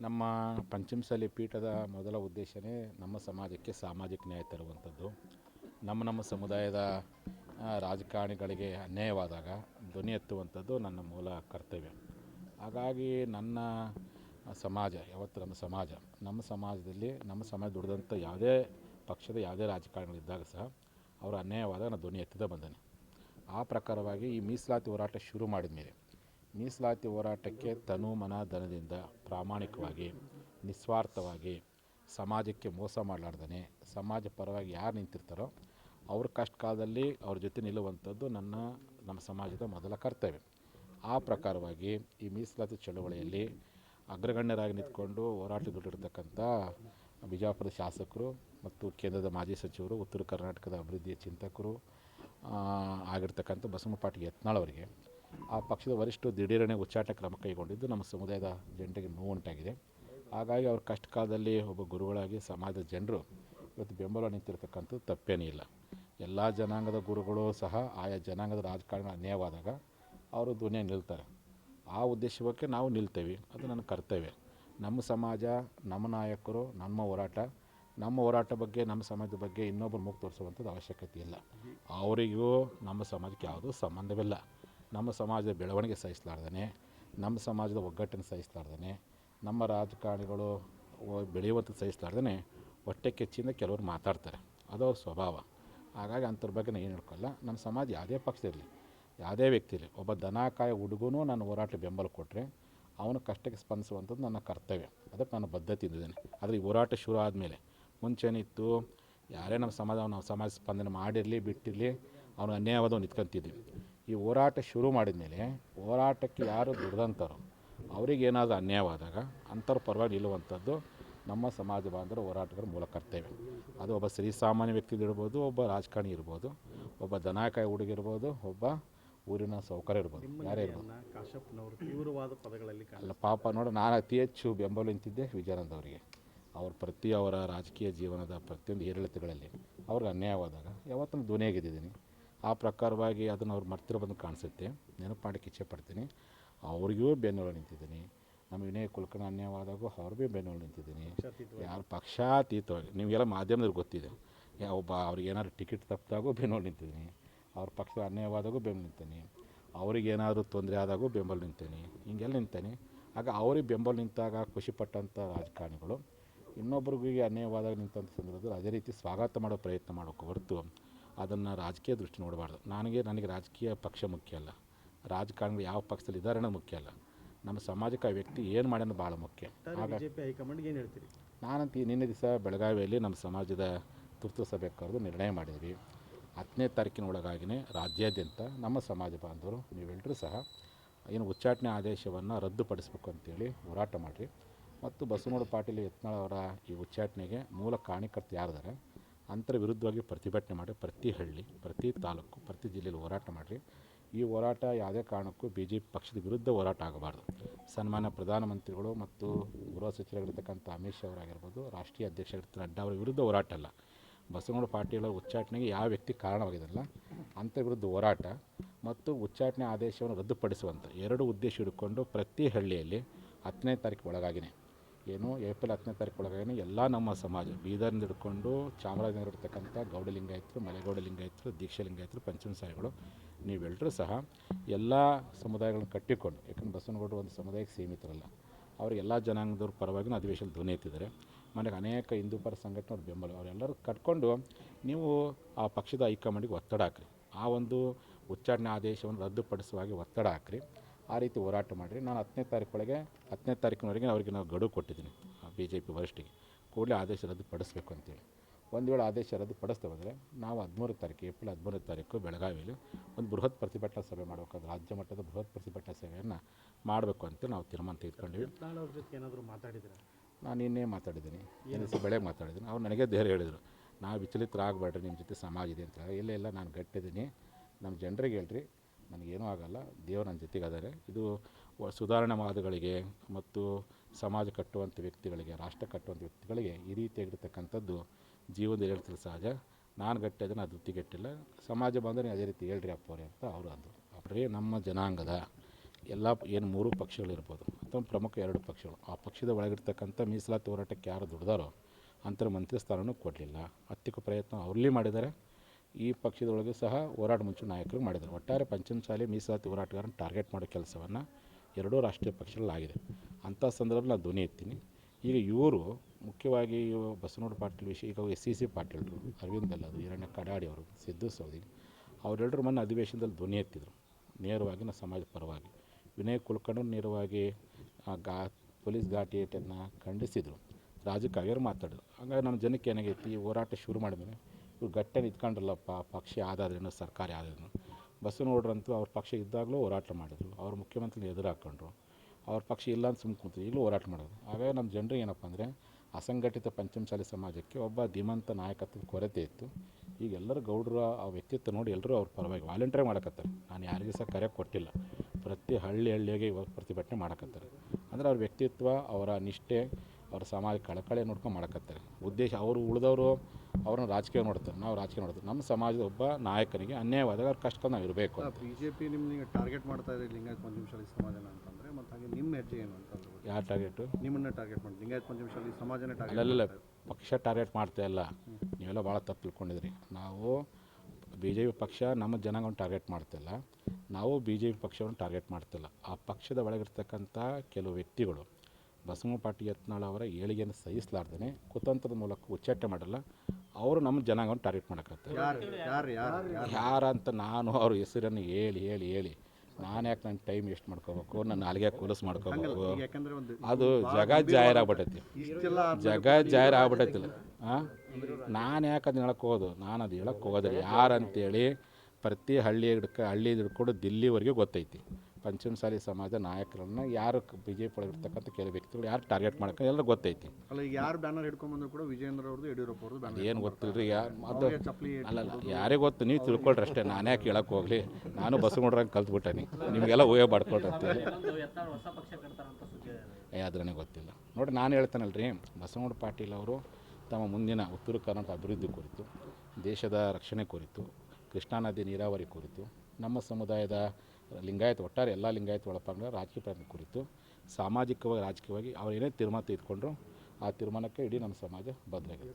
ನಮ್ಮ ಪಂಚಮಸಾಲಿ ಪೀಠದ ಮೊದಲ ಉದ್ದೇಶವೇ ನಮ್ಮ ಸಮಾಜಕ್ಕೆ ಸಾಮಾಜಿಕ ನ್ಯಾಯ ತರುವಂಥದ್ದು. ನಮ್ಮ ನಮ್ಮ ಸಮುದಾಯದ ರಾಜಕಾರಣಿಗಳಿಗೆ ಅನ್ಯಾಯವಾದಾಗ ಧ್ವನಿ ಎತ್ತುವಂಥದ್ದು ನನ್ನ ಮೂಲ ಕರ್ತವ್ಯ. ಹಾಗಾಗಿ ನನ್ನ ಸಮಾಜ, ಯಾವತ್ತು ನಮ್ಮ ಸಮಾಜ, ನಮ್ಮ ಸಮಾಜದಲ್ಲಿ ನಮ್ಮ ಸಮಾಜ ದುಡಿದಂಥ ಯಾವುದೇ ಪಕ್ಷದ ಯಾವುದೇ ರಾಜಕಾರಣಿಗಳಿದ್ದಾಗ ಸಹ ಅವರು ಅನ್ಯಾಯವಾದಾಗ ನಾನು ಧ್ವನಿ ಎತ್ತದೇ ಬಂದೇನೆ. ಆ ಪ್ರಕಾರವಾಗಿ ಈ ಮೀಸಲಾತಿ ಹೋರಾಟ ಶುರು ಮಾಡಿದ ಮೇಲೆ ಮೀಸಲಾತಿ ಹೋರಾಟಕ್ಕೆ ತನು ಮನ ಧನದಿಂದ ಪ್ರಾಮಾಣಿಕವಾಗಿ, ನಿಸ್ವಾರ್ಥವಾಗಿ ಸಮಾಜಕ್ಕೆ ಮೋಸ ಮಾಡಲಾರ್ದೇ ಸಮಾಜ ಪರವಾಗಿ ಯಾರು ನಿಂತಿರ್ತಾರೋ ಅವ್ರ ಕಷ್ಟ ಕಾಲದಲ್ಲಿ ಅವ್ರ ಜೊತೆ ನಿಲ್ಲುವಂಥದ್ದು ನನ್ನ, ನಮ್ಮ ಸಮಾಜದ ಮೊದಲ ಕರ್ತವ್ಯ. ಆ ಪ್ರಕಾರವಾಗಿ ಈ ಮೀಸಲಾತಿ ಚಳುವಳಿಯಲ್ಲಿ ಅಗ್ರಗಣ್ಯರಾಗಿ ನಿಂತ್ಕೊಂಡು ಹೋರಾಟ ದುಡ್ಡಿರ್ತಕ್ಕಂಥ ಬಿಜಾಪುರದ ಶಾಸಕರು ಮತ್ತು ಕೇಂದ್ರದ ಮಾಜಿ ಸಚಿವರು, ಉತ್ತರ ಕರ್ನಾಟಕದ ಅಭಿವೃದ್ಧಿಯ ಚಿಂತಕರು ಆಗಿರ್ತಕ್ಕಂಥ ಬಸವ ಪಾಟೀಲ್ ಯತ್ನಾಳ್ ಅವರಿಗೆ ಆ ಪಕ್ಷದ ವರಿಷ್ಠರು ದಿಢೀರನೆ ಉಚ್ಚಾಟ ಕ್ರಮ ಕೈಗೊಂಡಿದ್ದು ನಮ್ಮ ಸಮುದಾಯದ ಜನರಿಗೆ ನೋವುಂಟಾಗಿದೆ ಹಾಗಾಗಿ ಅವ್ರ ಕಷ್ಟ ಕಾಲದಲ್ಲಿ ಒಬ್ಬ ಗುರುಗಳಾಗಿ ಸಮಾಜದ ಜನರು ಇವತ್ತು ಬೆಂಬಲ ನಿಂತಿರ್ತಕ್ಕಂಥದ್ದು ತಪ್ಪೇನೂ ಇಲ್ಲ. ಎಲ್ಲ ಜನಾಂಗದ ಗುರುಗಳು ಸಹ ಆಯಾ ಜನಾಂಗದ ರಾಜಕಾರಣ ಅನ್ಯಾಯವಾದಾಗ ಅವರು ಧ್ವನಿಯ ನಿಲ್ತಾರೆ. ಆ ಉದ್ದೇಶಕ್ಕೆ ನಾವು ನಿಲ್ತೇವೆ. ಅದು ನನ್ನ ಕರ್ತವ್ಯ. ನಮ್ಮ ಸಮಾಜ, ನಮ್ಮ ನಾಯಕರು, ನಮ್ಮ ಹೋರಾಟ ನಮ್ಮ ಹೋರಾಟ ಬಗ್ಗೆ, ನಮ್ಮ ಸಮಾಜದ ಬಗ್ಗೆ ಇನ್ನೊಬ್ಬರು ಮುಖ ತೋರಿಸುವಂಥದ್ದು ಅವಶ್ಯಕತೆ ಇಲ್ಲ. ಅವರಿಗೂ ನಮ್ಮ ಸಮಾಜಕ್ಕೆ ಯಾವುದೂ ಸಂಬಂಧವಿಲ್ಲ. ನಮ್ಮ ಸಮಾಜದ ಬೆಳವಣಿಗೆ ಸಹಿಸಲಾರ್ದೇ ನಮ್ಮ ಸಮಾಜದ ಒಗ್ಗಟ್ಟನ್ನು ಸಹಿಸಲಾರ್ದೇ ನಮ್ಮ ರಾಜಕಾರಣಿಗಳು ಬೆಳೆಯುವಂಥ ಸಹಿಸಲಾರ್ದೇ ಹೊಟ್ಟೆ ಕೆಚ್ಚಿಂದ ಕೆಲವರು ಮಾತಾಡ್ತಾರೆ. ಅದು ಅವ್ರ ಸ್ವಭಾವ. ಹಾಗಾಗಿ ಅಂಥವ್ರ ಬಗ್ಗೆ ನಾನು ಏನು ಹೇಳ್ಕೊಲ್ಲ, ನಮ್ಮ ಸಮಾಜ ಯಾವುದೇ ಪಕ್ಷದಿರಲಿ ಯಾವುದೇ ವ್ಯಕ್ತಿ ಇರಲಿ, ಒಬ್ಬ ದನ ಕಾಯ ಹುಡುಗನೂ ನಾನು ಹೋರಾಟ ಬೆಂಬಲ ಕೊಟ್ಟರೆ ಅವನ ಕಷ್ಟಕ್ಕೆ ಸ್ಪಂದಿಸುವಂಥದ್ದು ನನ್ನ ಕರ್ತವ್ಯ. ಅದಕ್ಕೆ ನಾನು ಬದ್ಧತೆ ಇದ್ದೇನೆ. ಆದರೆ ಈ ಹೋರಾಟ ಶುರು ಆದಮೇಲೆ ಮುಂಚೆನಿತ್ತು, ಯಾರೇ ನಮ್ಮ ಸಮಾಜ, ನಾವು ಸಮಾಜ ಸ್ಪಂದನೆ ಮಾಡಿರಲಿ, ಬಿಟ್ಟಿರಲಿ, ಅವನು ಅನ್ಯಾಯವಾದವನು ನಿಂತ್ಕೊಂತಿದ್ವಿ. ಈ ಹೋರಾಟ ಶುರು ಮಾಡಿದ ಮೇಲೆ ಹೋರಾಟಕ್ಕೆ ಯಾರು ದುಡ್ದಂಥವ್ರು ಅವರಿಗೇನಾದರೂ ಏನಾದರೂ ಅನ್ಯಾಯವಾದಾಗ ಅಂಥವ್ರ ಪರವಾಗಿ ನಿಲ್ಲುವಂಥದ್ದು ನಮ್ಮ ಸಮಾಜ ಬಾಂಧವರ ಹೋರಾಟಗಳ ಮೂಲ ಕರ್ತವ್ಯ. ಅದು ಒಬ್ಬ ಶ್ರೀಸಾಮಾನ್ಯ ವ್ಯಕ್ತಿ ಇರ್ಬೋದು ಒಬ್ಬ ರಾಜಕಾರಣಿ ಇರ್ಬೋದು ಒಬ್ಬ ದನಾಕಾಯಿ ಹುಡುಗಿರ್ಬೋದು ಒಬ್ಬ ಊರಿನ ಸೌಕರ್ಯ ಇರ್ಬೋದು ಯಾರೇ ಇರ್ಬೋದು. ತೀವ್ರವಾದ ಪದಗಳಲ್ಲಿ ಅಲ್ಲ ಪಾಪ ನೋಡಿ ನಾನು ಅತಿ ಹೆಚ್ಚು ಬೆಂಬಲ ನಿಂತಿದ್ದೆ ವಿಜಯಾನಂದ ಅವರಿಗೆ. ಅವ್ರ ಪ್ರತಿ ಅವರ ರಾಜಕೀಯ ಜೀವನದ ಪ್ರತಿಯೊಂದು ಏರಿಳಿತಗಳಲ್ಲಿ ಅವ್ರಿಗೆ ಅನ್ಯಾಯವಾದಾಗ ಯಾವತ್ತೂ ಧ್ವನಿಯಾಗಿದ್ದೀನಿ ಆ ಪ್ರಕಾರವಾಗಿ ಅದನ್ನು ಅವ್ರು ಮರ್ತಿರೋದನ್ನು ಕಾಣಿಸುತ್ತೆ. ನೆನಪು ಮಾಡಿ ಇಚ್ಛೆ ಪಡ್ತೀನಿ ಅವ್ರಿಗೂ ಬೆನ್ನೆಲು ನಿಂತಿದ್ದೀನಿ. ನಮ್ಮ ವಿನಯ್ ಕುಲಕರ್ಣಿ ಅನ್ಯವಾದಾಗೂ ಅವ್ರಿಗೂ ಬೆನ್ನೆಲು ನಿಂತಿದ್ದೀನಿ. ಯಾರು ಪಕ್ಷಾತೀತವಾಗಿ ನಿಮಗೆಲ್ಲ ಮಾಧ್ಯಮದಲ್ಲಿ ಗೊತ್ತಿದೆ. ಯಾ ಒಬ್ಬ ಅವ್ರಿಗೆ ಏನಾದ್ರು ಟಿಕೆಟ್ ತಪ್ಪಿದಾಗೂ ಬೆನ್ನೆಲು ನಿಂತಿದ್ದೀನಿ. ಅವ್ರ ಪಕ್ಷ ಅನ್ಯಾಯವಾದಾಗೂ ಬೆಂಬಲ ನಿಂತೀನಿ ಅವ್ರಿಗೆ ಏನಾದರೂ ತೊಂದರೆ ಆದಾಗೂ ಬೆಂಬಲ ನಿಂತೀನಿ ಹಿಂಗೆಲ್ಲ ನಿಂತೇನೆ. ಆಗ ಅವ್ರಿಗೆ ಬೆಂಬಲ ನಿಂತಾಗ ಖುಷಿಪಟ್ಟಂಥ ರಾಜಕಾರಣಿಗಳು ಇನ್ನೊಬ್ರಿಗೆ ಅನ್ಯಾಯವಾದಾಗ ನಿಂತಂಥ ಸಂದರ್ಭದಲ್ಲಿ ಅದೇ ರೀತಿ ಸ್ವಾಗತ ಮಾಡೋ ಪ್ರಯತ್ನ ಮಾಡೋಕ್ಕೆ ಹೊರತು ಅದನ್ನು ರಾಜಕೀಯ ದೃಷ್ಟಿ ನೋಡಬಾರ್ದು. ನನಗೆ ನನಗೆ ರಾಜಕೀಯ ಪಕ್ಷ ಮುಖ್ಯ ಅಲ್ಲ. ರಾಜಕಾರಣಿಗಳು ಯಾವ ಪಕ್ಷದಲ್ಲಿ ಇದ್ದಾರೆ ಅನ್ನೋದು ಮುಖ್ಯ ಅಲ್ಲ. ನಮ್ಮ ಸಮಾಜಕ್ಕೆ ಆ ವ್ಯಕ್ತಿ ಏನು ಮಾಡ್ಯಾನ ಭಾಳ ಮುಖ್ಯ. ಬಿಜೆಪಿ ಹೈಕಮಾಂಡ್ಗೆ ಏನು ಹೇಳ್ತೀರಿ? ನಾನಂತ ಈ ನಿನ್ನೆ ದಿವಸ ಬೆಳಗಾವಿಯಲ್ಲಿ ನಮ್ಮ ಸಮಾಜದ ತುರ್ತು ಸಭೆ ಕರೆದು ನಿರ್ಣಯ ಮಾಡಿದ್ವಿ. ಹತ್ತನೇ ತಾರೀಕಿನ ಒಳಗಾಗಿನೇ ರಾಜ್ಯಾದ್ಯಂತ ನಮ್ಮ ಸಮಾಜ ಬಾಂಧವರು ನೀವೆಲ್ಲರೂ ಸಹ ಏನು ಉಚ್ಚಾಟನೆ ಆದೇಶವನ್ನು ರದ್ದುಪಡಿಸಬೇಕು ಅಂತೇಳಿ ಹೋರಾಟ ಮಾಡಿರಿ. ಮತ್ತು ಬಸವನಗೌಡ ಪಾಟೀಲ್ ಯತ್ನಾಳ್ ಅವರ ಈ ಉಚ್ಚಾಟನೆಗೆ ಮೂಲ ಕಾರಣಕರ್ತ ಯಾರಿದ್ದಾರೆ? ಅಂತರ ವಿರುದ್ಧವಾಗಿ ಪ್ರತಿಭಟನೆ ಮಾಡಿ, ಪ್ರತಿ ಹಳ್ಳಿ, ಪ್ರತಿ ತಾಲೂಕು, ಪ್ರತಿ ಜಿಲ್ಲೆಯಲ್ಲಿ ಹೋರಾಟ ಮಾಡಿರಿ. ಈ ಹೋರಾಟ ಯಾವುದೇ ಕಾರಣಕ್ಕೂ ಬಿ ಜೆ ಪಕ್ಷದ ವಿರುದ್ಧ ಹೋರಾಟ ಆಗಬಾರ್ದು. ಸನ್ಮಾನ್ಯ ಪ್ರಧಾನಮಂತ್ರಿಗಳು ಮತ್ತು ಗೃಹ ಸಚಿವರಾಗಿರ್ತಕ್ಕಂಥ ಅಮಿತ್ ಶಾ ಅವರಾಗಿರ್ಬೋದು, ರಾಷ್ಟ್ರೀಯ ಅಧ್ಯಕ್ಷರಾಗಿರ್ತಾರೆ ನಡ್ಡಾ ಅವರ ವಿರುದ್ಧ ಹೋರಾಟ ಅಲ್ಲ. ಬಸವನಗೌಡ ಪಾಟೀಲ್ ಉಚ್ಚಾಟನೆಗೆ ಯಾವ ವ್ಯಕ್ತಿ ಕಾರಣವಾಗಿದಲ್ಲ, ಅಂಥ ವಿರುದ್ಧ ಹೋರಾಟ ಮತ್ತು ಉಚ್ಚಾಟನೆ ಆದೇಶವನ್ನು ರದ್ದುಪಡಿಸುವಂಥ ಎರಡು ಉದ್ದೇಶ ಇಟ್ಕೊಂಡು ಪ್ರತಿ ಹಳ್ಳಿಯಲ್ಲಿ ಹತ್ತನೇ ತಾರೀಕು ಒಳಗಾಗಿನೇ ಏನು ಏಪ್ರಿಲ್ ಹತ್ತನೇ ತಾರೀಕು ಏನು ಎಲ್ಲ ನಮ್ಮ ಸಮಾಜ, ಬೀದರ್ನಿಂದ ಹಿಡ್ಕೊಂಡು ಚಾಮರಾಜನಗರ ಇರ್ತಕ್ಕಂಥ ಗೌಡ ಲಿಂಗಾಯತರು ಮಲೆಗೌಡ ಲಿಂಗಾಯತರು ದೀಕ್ಷಾ ಲಿಂಗಾಯತರು ನೀವೆಲ್ಲರೂ ಸಹ ಎಲ್ಲ ಸಮುದಾಯಗಳನ್ನು ಕಟ್ಟಿಕೊಂಡು, ಯಾಕಂದ್ರೆ ಬಸವನಗೌಡರು ಒಂದು ಸಮುದಾಯಕ್ಕೆ ಸೀಮಿತರಲ್ಲ, ಅವರು ಎಲ್ಲ ಜನಾಂಗದವ್ರ ಪರವಾಗಿ ಅಧಿವೇಶನ ಧ್ವನಿ ಎತ್ತಿದ್ದಾರೆ. ಮನೆಗೆ ಅನೇಕ ಹಿಂದೂ ಪರ ಸಂಘಟನೆಯವ್ರ ಬೆಂಬಲ, ಅವರೆಲ್ಲರೂ ಕಟ್ಕೊಂಡು ನೀವು ಆ ಪಕ್ಷದ ಹೈಕಮಾಂಡಿಗೆ ಒತ್ತಡ ಹಾಕ್ರಿ. ಆ ಒಂದು ಉಚ್ಚಾರಣೆ ಆದೇಶವನ್ನು ರದ್ದುಪಡಿಸುವ ಹಾಗೆ ಒತ್ತಡ ಹಾಕ್ರಿ. ಆ ರೀತಿ ಹೋರಾಟ ಮಾಡಿರಿ. ನಾನು ಹತ್ತನೇ ತಾರೀಕೊಳಗೆ ಹತ್ತನೇ ತಾರೀಕಿನವರೆಗೆ ಅವರಿಗೆ ನಾವು ಗಡುವು ಕೊಟ್ಟಿದ್ದೀನಿ ಬಿ ಜೆ ಪಿ ವರಿಷ್ಠಿಗೆ ಕೂಡಲೇ ಆದೇಶ ರದ್ದುಪಡಿಸಬೇಕು ಅಂತೇಳಿ. ಒಂದು ವೇಳೆ ಆದೇಶ ರದ್ದುಪಡಿಸ್ತಾ ಹೋದರೆ ನಾವು ಹದಿಮೂರು ತಾರೀಕು ಏಪ್ರಿಲ್ ಹದಿಮೂರು ತಾರೀಕು ಬೆಳಗಾವಿಯಲ್ಲಿ ಒಂದು ಬೃಹತ್ ಪ್ರತಿಭಟನಾ ಸಭೆ ಮಾಡಬೇಕಾದ್ರೆ ರಾಜ್ಯ ಮಟ್ಟದ ಬೃಹತ್ ಪ್ರತಿಭಟನಾ ಸಭೆಯನ್ನು ಮಾಡಬೇಕು ಅಂತ ನಾವು ತೀರ್ಮಾನ ತೆಗೆದುಕೊಂಡಿವಿ. ಯತ್ನಾಳ್ ಅವ್ರ ಜೊತೆ ಏನಾದರೂ ಮಾತಾಡಿದ್ರೆ ನಾನು ಇನ್ನೇ ಮಾತಾಡಿದ್ದೀನಿ. ಏನು? ದಿವಸ ಬೆಳೆ ಮಾತಾಡಿದ್ದೀನಿ. ಅವ್ರು ನನಗೆ ಧೈರ್ಯ ಹೇಳಿದರು. ನಾವು ವಿಚಲಿತರಾಗಬೇಡ್ರಿ ನಿಮ್ಮ ಜೊತೆ ಸಮಾಜ ಇದೆ ಅಂತ ಇಲ್ಲ ಇಲ್ಲ ನಾನು ಗಟ್ಟಿದ್ದೀನಿ. ನಮ್ಮ ಜನರಿಗೆ ಹೇಳ್ರಿ. ನನಗೇನೂ ಆಗಲ್ಲ. ದೇವರು ನನ್ನ ಜೊತೆಗೆ ಇದು ವ- ಸುಧಾರಣಾವಾದಗಳಿಗೆ ಮತ್ತು ಸಮಾಜ ಕಟ್ಟುವಂಥ ವ್ಯಕ್ತಿಗಳಿಗೆ, ರಾಷ್ಟ್ರ ಕಟ್ಟುವಂಥ ವ್ಯಕ್ತಿಗಳಿಗೆ ಈ ರೀತಿಯಾಗಿರ್ತಕ್ಕಂಥದ್ದು ಜೀವನದಲ್ಲಿ ಹೇಳ್ತಿಲ್ಲ ಸಹಜ. ನಾನು ಗಟ್ಟಿ ಅದನ್ನು ಅದು ಸಮಾಜ ಬಂದರೆ ಅದೇ ರೀತಿ ಹೇಳ್ರಿ ಅಪ್ಪೋರಿ ಅಂತ ಅವರು ಅಂದರು. ಅಪ್ರಿ ನಮ್ಮ ಜನಾಂಗದ ಎಲ್ಲ ಏನು ಮೂರು ಪಕ್ಷಗಳಿರ್ಬೋದು ಅಥವಾ ಪ್ರಮುಖ ಎರಡು ಪಕ್ಷಗಳು. ಆ ಪಕ್ಷದ ಒಳಗಿರ್ತಕ್ಕಂಥ ಮೀಸಲಾತಿ ಹೋರಾಟಕ್ಕೆ ಯಾರು ದುಡ್ದಾರೋ ಅಂತರ ಮಂತ್ರಿ ಸ್ಥಾನವೂ ಕೊಡಲಿಲ್ಲ. ಹತ್ತಿಕ್ಕ ಪ್ರಯತ್ನ ಅವ್ರಲ್ಲಿ ಮಾಡಿದ್ದಾರೆ. ಈ ಪಕ್ಷದೊಳಗೆ ಸಹ ಹೋರಾಟ ಮುಂಚೆ ನಾಯಕರು ಮಾಡಿದರು. ಒಟ್ಟಾರೆ ಪಂಚಮಸಾಲಿ, ಮೀಸಲಾತಿ ಹೋರಾಟಗಾರನ ಟಾರ್ಗೆಟ್ ಮಾಡೋ ಕೆಲಸವನ್ನು ಎರಡೂ ರಾಷ್ಟ್ರೀಯ ಪಕ್ಷಗಳಾಗಿದೆ ಅಂಥ ಸಂದರ್ಭದಲ್ಲಿ ನಾನು ಧ್ವನಿ ಎತ್ತೀನಿ. ಈಗ ಇವರು ಮುಖ್ಯವಾಗಿ ಬಸವನಗೌಡ ಪಾಟೀಲ್ ವಿಷಯ, ಈಗ ಎಸ್ ಸಿ ಸಿ ಪಾಟೀಲ್ರು ಅರವಿಂದ್ ಬೆಲ್ಲದು ಹಿರಣ್ಯ ಕಡಾಡಿ ಅವರು, ಸಿದ್ದು ಸೌದಿ ಅವರೆಲ್ಲರೂ ಮೊನ್ನೆ ಅಧಿವೇಶನದಲ್ಲಿ ಧ್ವನಿ ಎತ್ತಿದರು. ನೇರವಾಗಿ ನಮ್ಮ ಸಮಾಜದ ಪರವಾಗಿ. ವಿನಯ್ ಕುಲಕರ್ಣಿ ನೇರವಾಗಿ ಗಾ, ಪೊಲೀಸ್ ಘಾಟಿಯನ್ನು ಖಂಡಿಸಿದರು. ರಾಜಕೀಯರು ಮಾತಾಡಿದ್ರು. ಹಂಗಾಗಿ ನಮ್ಮ ಜನಕ್ಕೆ ಏನಾಗೈತಿ? ಹೋರಾಟ ಶುರು ಮಾಡಿದ್ಮೇಲೆ ಇವ್ರು ಗಟ್ಟೆ ನಿಂತ್ಕೊಂಡ್ರಲ್ಲಪ್ಪ ಪಕ್ಷ ಯಾವುದಾದ್ರೂ ಸರ್ಕಾರ ಯಾವುದೇನು ಬಸವನಗೌಡರಂತೂ ಅವ್ರ ಪಕ್ಷ ಇದ್ದಾಗಲೂ ಹೋರಾಟ ಮಾಡಿದರು. ಅವ್ರ ಮುಖ್ಯಮಂತ್ರಿ ಎದುರು ಹಾಕ್ಕೊಂಡ್ರು ಅವ್ರ ಪಕ್ಷ ಇಲ್ಲ ಅಂತ ಸುಮ್ಮನೆ ಕೂತು ಇಲ್ಲೂ ಹೋರಾಟ ಮಾಡೋದು. ಹಾಗಾಗಿ ನಮ್ಮ ಜನರಿಗೆ ಏನಪ್ಪ ಅಂದರೆ, ಅಸಂಘಟಿತ ಪಂಚಮಸಾಲಿ ಸಮಾಜಕ್ಕೆ ಒಬ್ಬ ಧೀಮಂತ ನಾಯಕತ್ವದ ಕೊರತೆ ಇತ್ತು. ಈಗ ಎಲ್ಲರೂ ಗೌಡರ, ಆ ವ್ಯಕ್ತಿತ್ವ ನೋಡಿ ಎಲ್ಲರೂ ಅವ್ರ ಪರವಾಗಿ ವಾಲಂಟಿಯರ್ ಮಾಡಕತ್ತಾರೆ. ನಾನು ಯಾರಿಗೂ ಸಹ ಕರೆ ಕೊಟ್ಟಿಲ್ಲ. ಪ್ರತಿ ಹಳ್ಳಿ ಹಳ್ಳಿಯಾಗೆ ಇವಾಗ ಪ್ರತಿಭಟನೆ ಮಾಡಕತ್ತಾರೆ. ಅಂದರೆ ಅವ್ರ ವ್ಯಕ್ತಿತ್ವ, ಅವರ ನಿಷ್ಠೆ, ಅವ್ರ ಸಮಾಜ ಕಳಕಳಿ ನೋಡ್ಕೊಂಡು ಮಾಡಕತ್ತಾರೆ. ಉದ್ದೇಶ, ಅವರು ಉಳಿದವರು ಅವ್ರನ್ನ ರಾಜಕೀಯ ನೋಡ್ತಾರೆ. ನಾವು ರಾಜಕೀಯ ನೋಡ್ತೀವಿ. ನಮ್ಮ ಸಮಾಜದ ಒಬ್ಬ ನಾಯಕನಿಗೆ ಅನ್ಯಾಯವಾದಾಗ ಅವ್ರ ಕಷ್ಟಕ್ಕೆ ನಾವು ಇರಬೇಕು ಅಂತ. ಬಿ ಜೆ ಪಿ ನಿಮ್ಮನ್ನ ಟಾರ್ಗೆಟ್ ಮಾಡ್ತಾ ಇದೆ ಲಿಂಗಾಯತ್ ಪಂಚಮಶಾಲಿ ಸಮಾಜನ ಅಂತಂದ್ರೆ ಮತ್ತೆ ಹಾಗೆ ನಿಮ್ಮ ಹೆಜ್ಜೆ ಏನು ಅಂತಂದ್ರೆ ಯಾವ ಟಾರ್ಗೆಟ್ ನಿಮ್ಮನ್ನ ಟಾರ್ಗೆಟ್ ಮಾಡಿ ಲಿಂಗಾಯತ್ ಪಂಚಮಶಾಲಿ ಸಮಾಜನೇ ಟಾರ್ಗೆಟ್ ಇಲ್ಲ ಪಕ್ಷ ಟಾರ್ಗೆಟ್ ಮಾಡ್ತಾ ಇಲ್ಲ. ನೀವೆಲ್ಲ ಭಾಳ ತಪ್ಪು ತಿಳ್ಕೊಂಡಿದ್ರಿ. ನಾವು ಬಿ ಜೆ ಪಿ ಪಕ್ಷ ನಮ್ಮ ಜನಾಂಗವನ್ನು ಟಾರ್ಗೆಟ್ ಮಾಡ್ತಿಲ್ಲ ನಾವು ಬಿ ಜೆ ಪಿ ಪಕ್ಷವನ್ನು ಟಾರ್ಗೆಟ್ ಮಾಡ್ತಿಲ್ಲ ಆ ಪಕ್ಷದ ಒಳಗಿರ್ತಕ್ಕಂಥ ಕೆಲವು ವ್ಯಕ್ತಿಗಳು ಬಸವ ಪಾಟೀಲ್ ಯತ್ನಾಳ್ ಅವರ ಏಳಿಗೆಯನ್ನು ಸಹಿಸಲಾರ್ದೇ ಕುತಂತ್ರದ ಮೂಲಕ ಉಚ್ಚಾಟನೆ ಮಾಡಲ್ಲ. ಅವರು ನಮ್ಮ ಜನಾಂಗವನ್ನು ಟಾರ್ಗೆಟ್ ಯಾರು? ಯಾರಂತ ನಾನು ಅವ್ರ ಹೆಸರನ್ನು ಹೇಳಿ ಹೇಳಿ ಹೇಳಿ. ನಾನು ಯಾಕೆ ನನ್ನ ಟೈಮ್ ವೇಸ್ಟ್ ಮಾಡ್ಕೋಬೇಕು? ನನ್ನ ನಾಲ್ಗೆ ಕೂಲಸ್ ಮಾಡ್ಕೋಬೇಕು? ಅದು ಜಗ ಜಾಹೀರಾಗ್ಬಿಟ್ಟೈತಿ ಆಗ್ಬಿಟ್ಟೈತಿ ಜಗ ಜಾಹಿರ್ ಆಗ್ಬಿಟ್ಟೈತಿಲ್ಲ ಹಾಂ ನಾನು ಯಾಕೆ ಅದನ್ನ ಹೇಳಕ್ಕೆ ಹೋಗೋದು ನಾನು ಅದು ಹೇಳಕ್ಕೆ ಹೋಗೋದಿಲ್ಲ. ಯಾರಂತೇಳಿ ಪ್ರತಿ ಹಳ್ಳಿ ಹಿಡ್ಕ ಹಳ್ಳಿ ಹಿಡ್ಕೊಂಡು ದಿಲ್ಲಿವರೆಗೂ ಗೊತ್ತೈತಿ. ಪಂಚಮಸಾಲಿ ಸಮಾಜ ನಾಯಕರನ್ನು ಯಾರು ಬಿ ಜೆ ಪಿ ಒಳಗಿರ್ತಕ್ಕಂಥ ಕೆಲವು ವ್ಯಕ್ತಿಗಳು ಯಾರು ಟಾರ್ಗೆಟ್ ಮಾಡ್ಕೊಂಡು ಎಲ್ಲರೂ ಗೊತ್ತೈತಿ. ಅಲ್ಲ ಈಗ ಯಾರು ಬ್ಯಾನರ್ ಹಿಡ್ಕೊಂಡ್ ಕೂಡ ವಿಜೇಂದ್ರ ಅವ್ರದ್ದು ಯಡಿಯೂರಪ್ಪ ಅವ್ರದ್ದು ಬ್ಯಾನರ್ ಏನು ಗೊತ್ತಿಲ್ರಿ ಯಾರು ಅದು ಅಲ್ಲ ಅಲ್ಲಲ್ಲ ಯಾರಿಗೆ ಗೊತ್ತು ನೀವು ತಿಳ್ಕೊಳ್ರಿ ಅಷ್ಟೇ ನಾನು ಯಾಕೆ ಹೇಳಕ್ಕೆ ಹೋಗಲಿ? ನಾನು ಬಸ್ಕೊಂಡ್ರಂಗೆ ಕಲ್ತ್ಬಿಟ್ಟೇನಿ. ನಿಮಗೆಲ್ಲ ಊಹೆ ಮಾಡ್ಕೊಳ್ರಿ ಅಂತೇಳಿ ಏ ಅದ್ರನೇ ನನಗೆ ಗೊತ್ತಿಲ್ಲ. ನೋಡಿ ನಾನು ಹೇಳ್ತಾನಲ್ರಿ ಬಸವಣ್ಣ ಪಾಟೀಲ್ ಅವರು ತಮ್ಮ ಮುಂದಿನ ಉತ್ತರ ಕರ್ನಾಟಕ ಅಭಿವೃದ್ಧಿ ಕುರಿತು ದೇಶದ ರಕ್ಷಣೆ ಕುರಿತು ಕೃಷ್ಣಾ ನದಿ ನೀರಾವರಿ ಕುರಿತು ನಮ್ಮ ಸಮುದಾಯದ ಲಿಂಗಾಯತ ಒಟ್ಟಾರೆ ಎಲ್ಲ ಲಿಂಗಾಯತ ಒಳಪಂಗಡ ರಾಜಕೀಯ ಪ್ರಯತ್ನ ಕುರಿತು ಸಾಮಾಜಿಕವಾಗಿ, ರಾಜಕೀಯವಾಗಿ ಅವ್ರು ಏನೇ ತೀರ್ಮಾನ ತೆಗೆದುಕೊಂಡ್ರು ಆ ತೀರ್ಮಾನಕ್ಕೆ ಇಡೀ ನಮ್ಮ ಸಮಾಜ ಬದಲಾಗಿದೆ